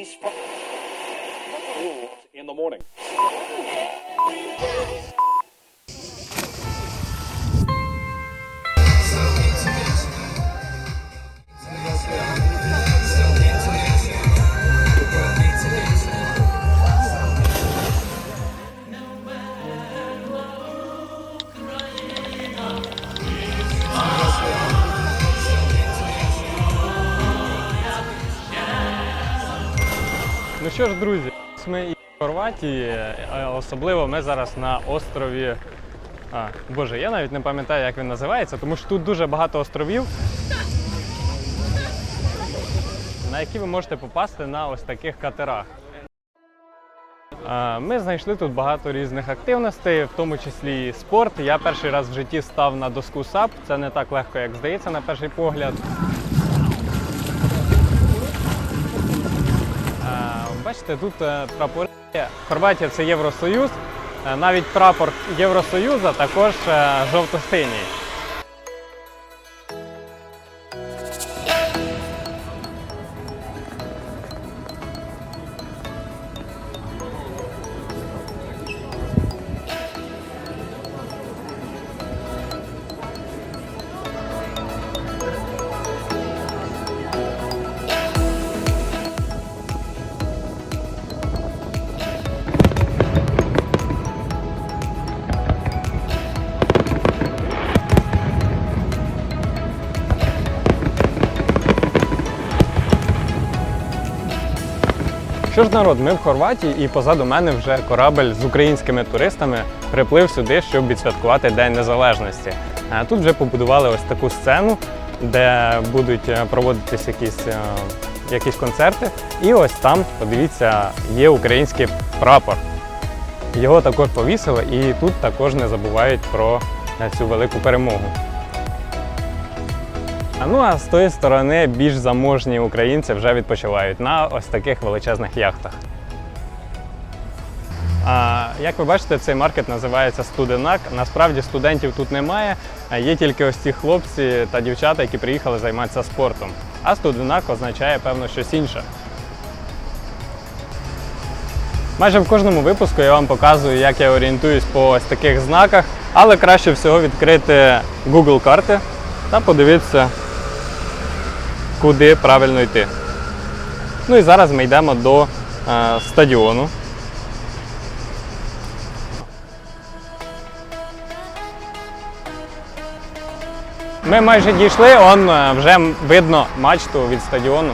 from in the morning. Що ж, друзі, ми і в Хорватії, особливо ми зараз на острові. А, Боже, я навіть не пам'ятаю, як він називається, тому що тут дуже багато островів, на які ви можете попасти на ось таких катерах. Ми знайшли тут багато різних активностей, в тому числі і спорт. Я перший раз в житті став на доску САП. Це не так легко, як здається на перший погляд. Бачите, тут е, прапори. Хорватія це Євросоюз. Е, Навіть прапор Євросоюзу також е, жовто-синій. Що ж, народ, ми в Хорватії і позаду мене вже корабель з українськими туристами приплив сюди, щоб відсвяткувати День Незалежності. Е, Тут вже побудували ось таку сцену, де будуть е, проводитись якісь, е, якісь концерти. І ось там, подивіться, є український прапор. Його також повісили, і тут також не забувають про цю велику перемогу. Ну а з тої сторони більш заможні українці вже відпочивають на ось таких величезних яхтах. А, як ви бачите, цей маркет називається Студенак. Насправді студентів тут немає, є тільки ось ці хлопці та дівчата, які приїхали займатися спортом. А студенак означає, певно, щось інше. Майже в кожному випуску я вам показую, як я орієнтуюсь по ось таких знаках, але краще всього відкрити Google карти та подивитися, куди правильно йти. Ну і зараз ми йдемо до е, стадіону. Ми майже дійшли, он е, вже видно мачту від стадіону.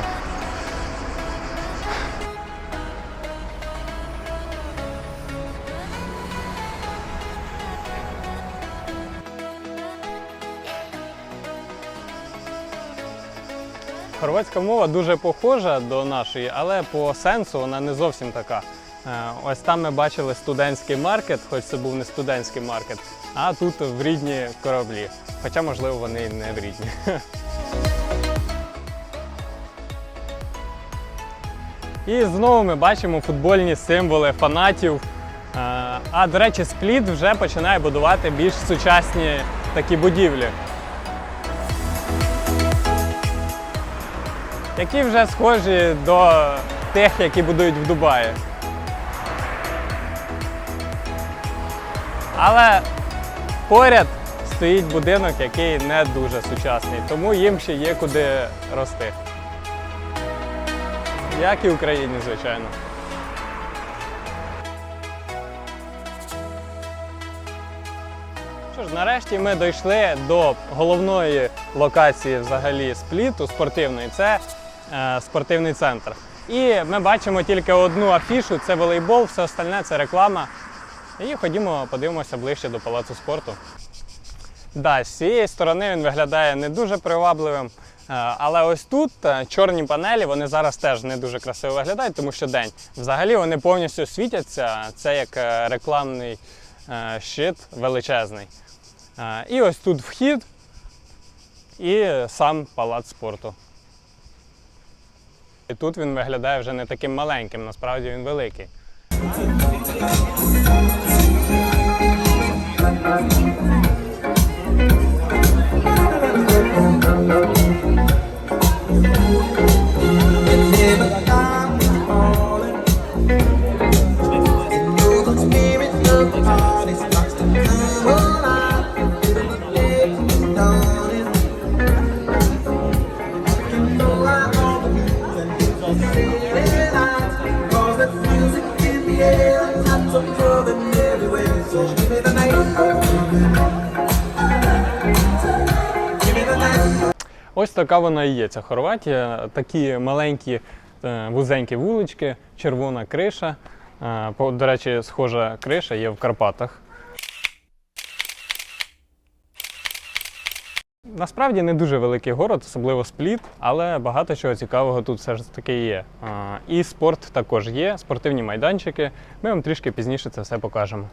Мова дуже похожа до нашої, але по сенсу вона не зовсім така. Е, Ось там ми бачили студентський маркет, хоч це був не студентський маркет, а тут в рідні кораблі. Хоча, можливо, вони не в рідні. І знову ми бачимо футбольні символи фанатів. Е, А до речі, спліт вже починає будувати більш сучасні такі будівлі. Які вже схожі до тих, які будують в Дубаї. Але поряд стоїть будинок, який не дуже сучасний, тому їм ще є куди рости. Як і в Україні, звичайно. Що ж, нарешті ми дійшли до головної локації взагалі спліту спортивної. Це спортивний центр. І ми бачимо тільки одну афішу, це волейбол, все остальне це реклама. І ходімо, подивимося ближче до палацу спорту. Да, з цієї сторони він виглядає не дуже привабливим. е, Але ось тут е, чорні панелі, вони зараз теж не дуже красиво виглядають, тому що день. Взагалі вони повністю світяться. Це як е, рекламний е, щит величезний. Е, І ось тут вхід і сам палац спорту. І тут він виглядає вже не таким маленьким, насправді він великий. Ось така вона і є, ця Хорватія. Такі маленькі е, вузенькі вулички, червона криша. Е, До речі, схожа криша є в Карпатах. Насправді не дуже великий город, особливо спліт, але багато чого цікавого тут все ж таки є. І спорт також є, спортивні майданчики. Ми вам трішки пізніше це все покажемо.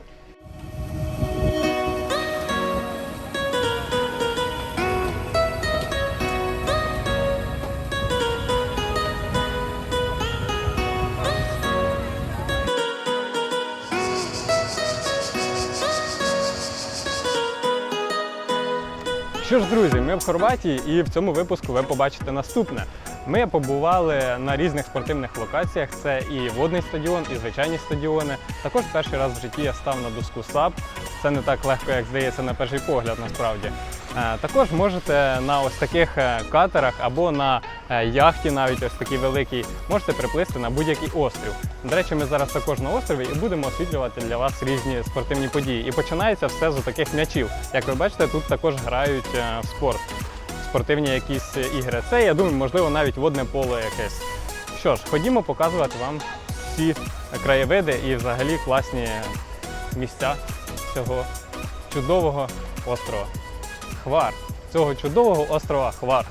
Що ж, друзі, ми в Хорватії, і в цьому випуску ви побачите наступне. Ми побували на різних спортивних локаціях. Це і водний стадіон, і звичайні стадіони. Також перший раз в житті я став на доску САП. Це не так легко, як здається на перший погляд, насправді. Е, Також можете на ось таких е, катерах або на е, яхті, навіть ось такій великій, можете приплисти на будь-який острів. До речі, ми зараз також на острові і будемо освітлювати для вас різні спортивні події. І починається все з таких м'ячів. Як ви бачите, тут також грають в спорт. Спортивні якісь ігри. Це, я думаю, можливо, навіть водне поле якесь. Що ж, ходімо показувати вам всі краєвиди і взагалі класні місця цього чудового острова. Хвар. Цього чудового острова Хвар.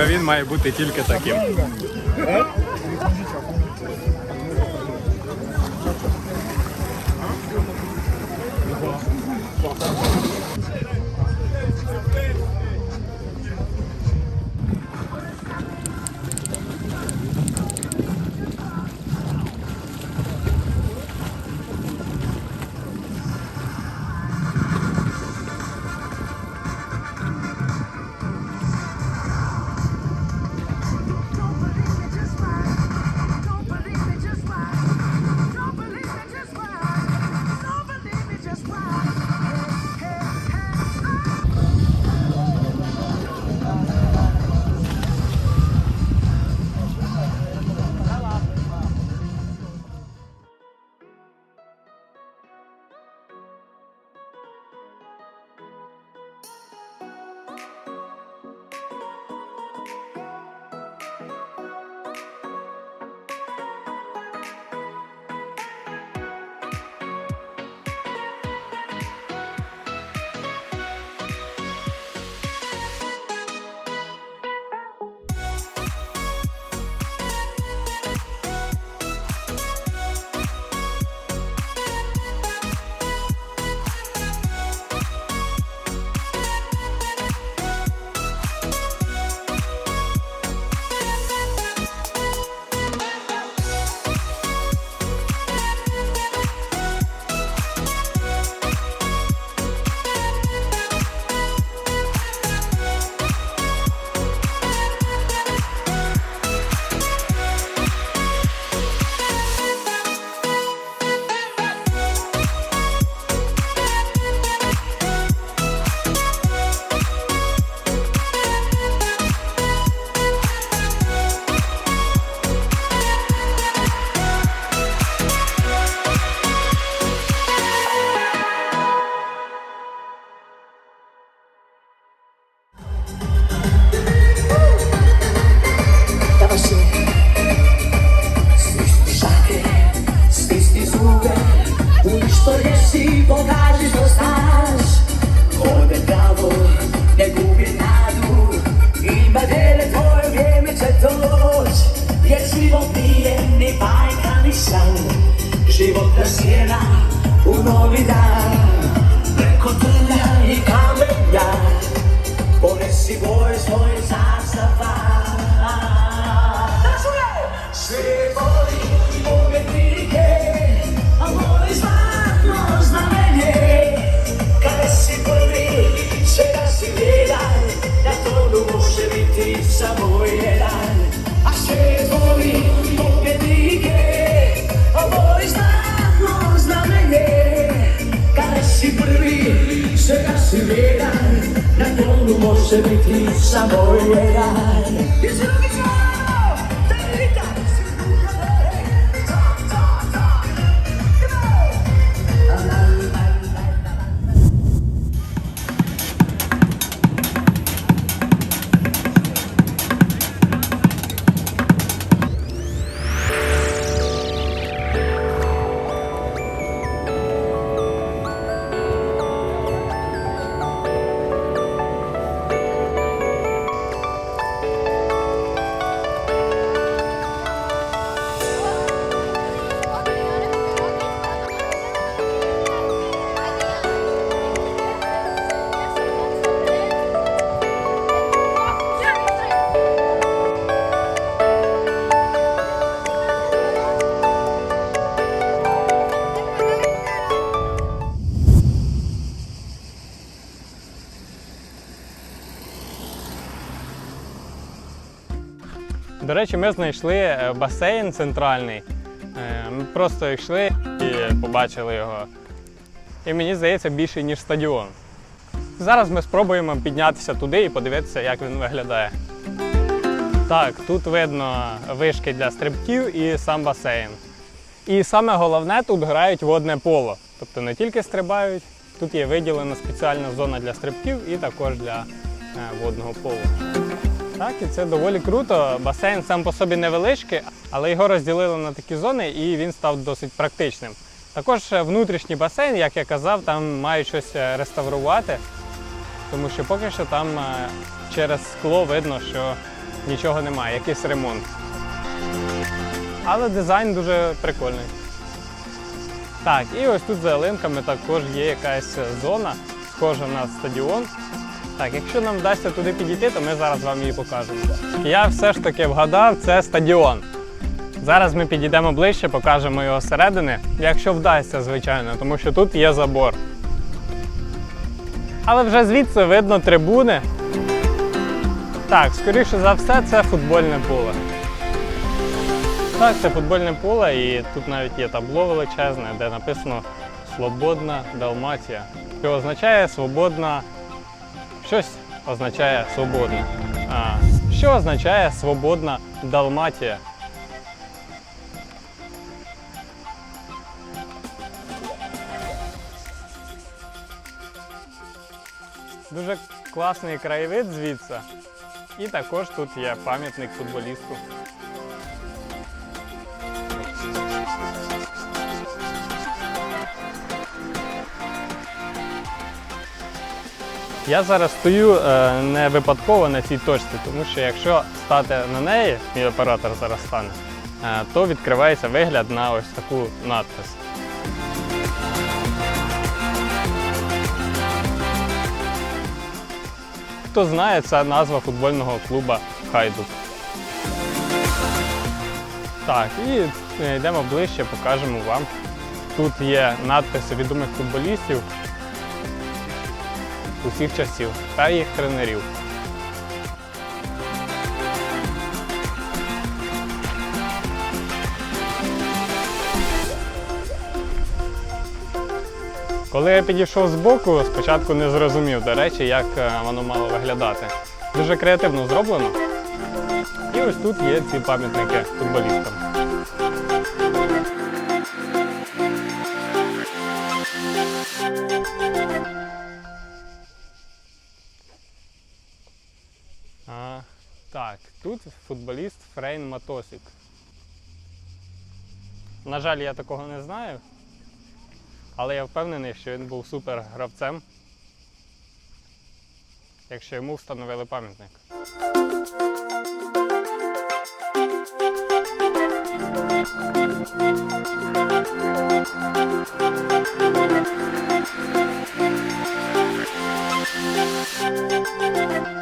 То він має бути тільки таким. Životna sjena u novi dan Preko trnja i kamenja Ponesi boj svoj zastava Sve voli pobednike A voli zlatno znamenje Kada si prvi, svega si vrijedan Na tonu može biti samo jedan Tá se castigaran, na como se metissa morieran. Речі, ми знайшли е, басейн центральний. Е, Ми просто йшли і побачили його. І мені здається, більше, ніж стадіон. Зараз ми спробуємо піднятися туди і подивитися, як він виглядає. Так, тут видно вишки для стрибків і сам басейн. І саме головне, тут грають водне поло. Тобто не тільки стрибають, тут є виділена спеціальна зона для стрибків і також для е, водного полу. Так, і це доволі круто. Басейн сам по собі невеличкий, але його розділили на такі зони і він став досить практичним. Також е, внутрішній басейн, як я казав, там мають щось е, реставрувати, тому що поки що там е, через скло видно, що нічого немає, якийсь ремонт. Але дизайн дуже прикольний. Так, і ось тут за ялинками також є якась зона, схожа на стадіон. Так, якщо нам вдасться туди підійти, то ми зараз вам її покажемо. Я все ж таки вгадав, це стадіон. Зараз ми підійдемо ближче, покажемо його зсередини, якщо вдасться, звичайно, тому що тут є забор. Але вже звідси видно трибуни. Так, скоріше за все, це футбольне поле. Так, це футбольне поле, і тут навіть є табло величезне, де написано Свободна Далмація, що означає свободна Щось означає свободна. А, що означає свободна Далматія? Дуже класний краєвид звідси. І також тут є пам'ятник футболісту. Я зараз стою е, не випадково на цій точці, тому що якщо стати на неї, мій оператор зараз стане, е, то відкривається вигляд на ось таку надпис. Хто знає, це назва футбольного клуба Хайдук. Так, і е, йдемо ближче, покажемо вам. Тут є надписи відомих футболістів усіх часів та їх тренерів. Коли я підійшов збоку, спочатку не зрозумів, до речі, як е, воно мало виглядати. Дуже креативно зроблено. І ось тут є ці пам'ятники футболістам. Футболіст Фрейн Матосік. На жаль, я такого не знаю, але я впевнений, що він був супер гравцем, якщо йому встановили пам'ятник. Tribana,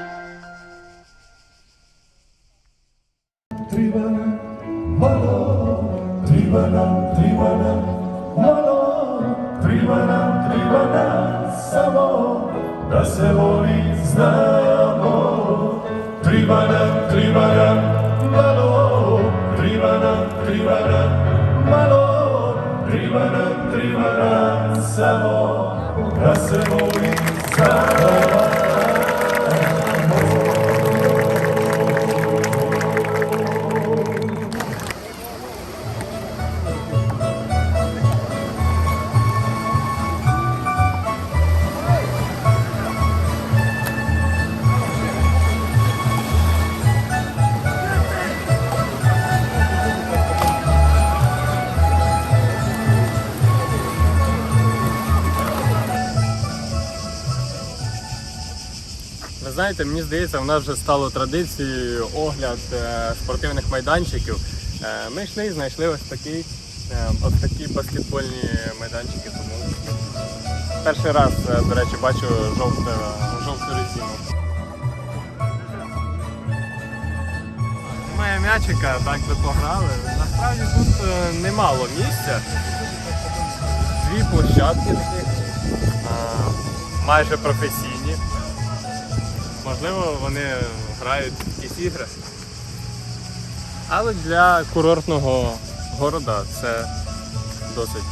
знаєте, мені здається, в нас вже стало традицією огляд е, спортивних майданчиків. Е, ми йшли і знайшли ось такий, е, ось такі баскетбольні майданчики. Тому перший раз, до речі, бачу жовте, жовту резину. Немає м'ячика, так би пограли. Насправді тут немало місця. Дві площадки таких, майже професійні. Можливо, вони грають в якісь ігри. Але для курортного города це досить.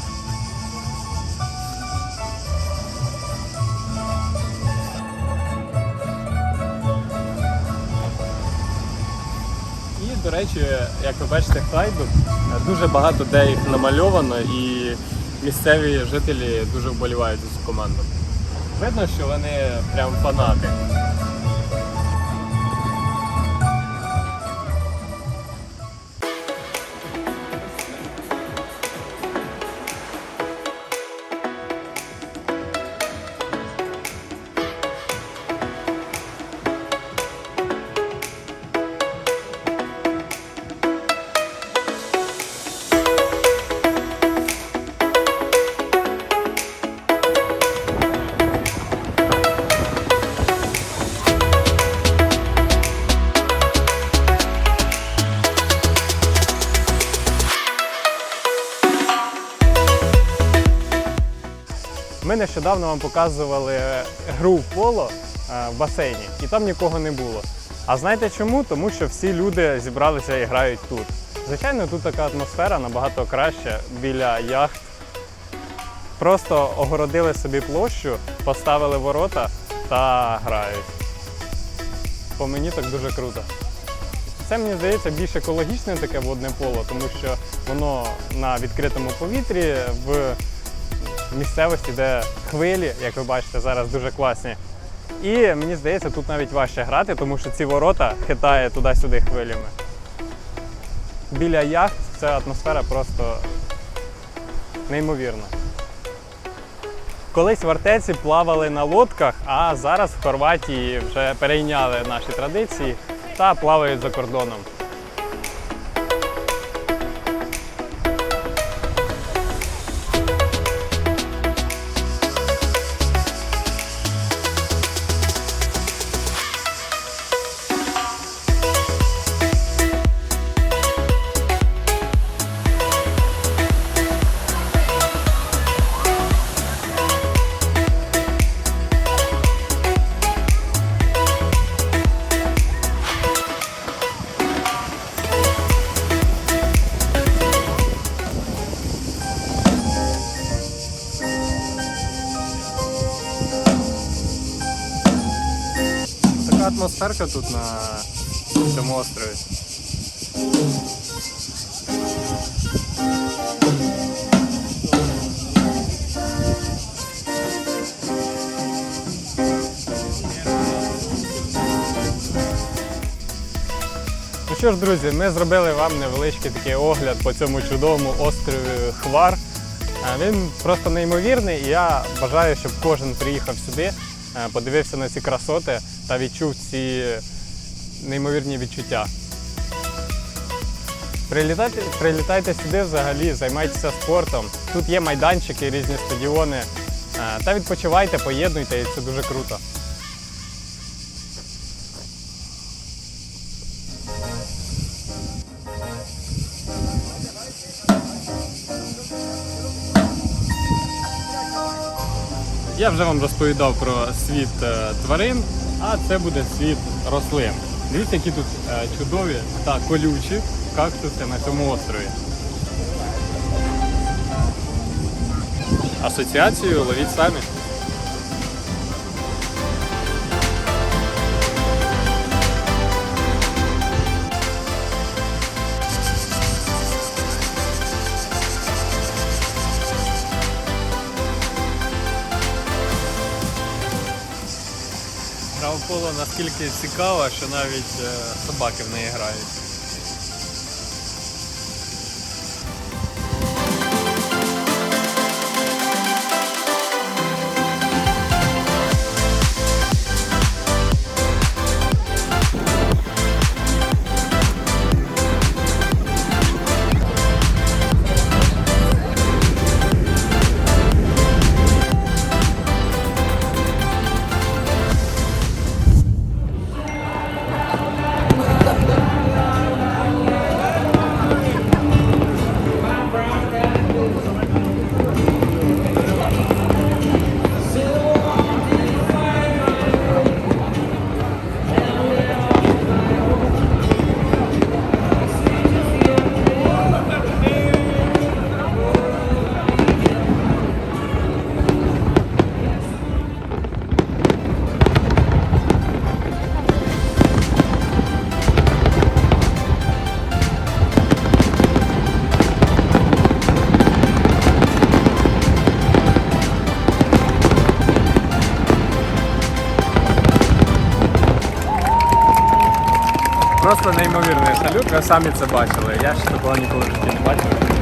І, до речі, як ви бачите, хайдук, дуже багато де їх намальовано і місцеві жителі дуже вболівають за цю команду. Видно, що вони прям фанати. Нещодавно вам показували гру в поло е, в басейні, і там нікого не було. А знаєте чому? Тому що всі люди зібралися і грають тут. Звичайно, тут така атмосфера набагато краща біля яхт. Просто огородили собі площу, поставили ворота та грають. По мені так дуже круто. Це мені здається більш екологічне таке водне поло, тому що воно на відкритому повітрі в місцевості, де хвилі, як ви бачите, зараз дуже класні. І мені здається, тут навіть важче грати, тому що ці ворота хитає туди-сюди хвилями. Біля яхт ця атмосфера просто неймовірна. Колись в Артеці плавали на лодках, а зараз в Хорватії вже перейняли наші традиції та плавають за кордоном. Атмосферка тут на цьому острові. Ну що ж, друзі, ми зробили вам невеличкий такий огляд по цьому чудовому острові Хвар. Е, Він просто неймовірний, і я бажаю, щоб кожен приїхав сюди, е, подивився на ці красоти та відчув ці неймовірні відчуття. Прилітайте, прилітайте сюди взагалі, займайтеся спортом. Тут є майданчики, різні стадіони. Е, Та відпочивайте, поєднуйте, і це дуже круто. Я вже вам розповідав про світ е, тварин, а це буде світ рослин. Дивіться, які тут е, чудові та колючі кактуси на цьому острові. Асоціацію ловіть самі. Поло наскільки цікава, що навіть е, собаки в неї грають. Ви самі це бачили. Я ще такого ніколи в житті не бачив.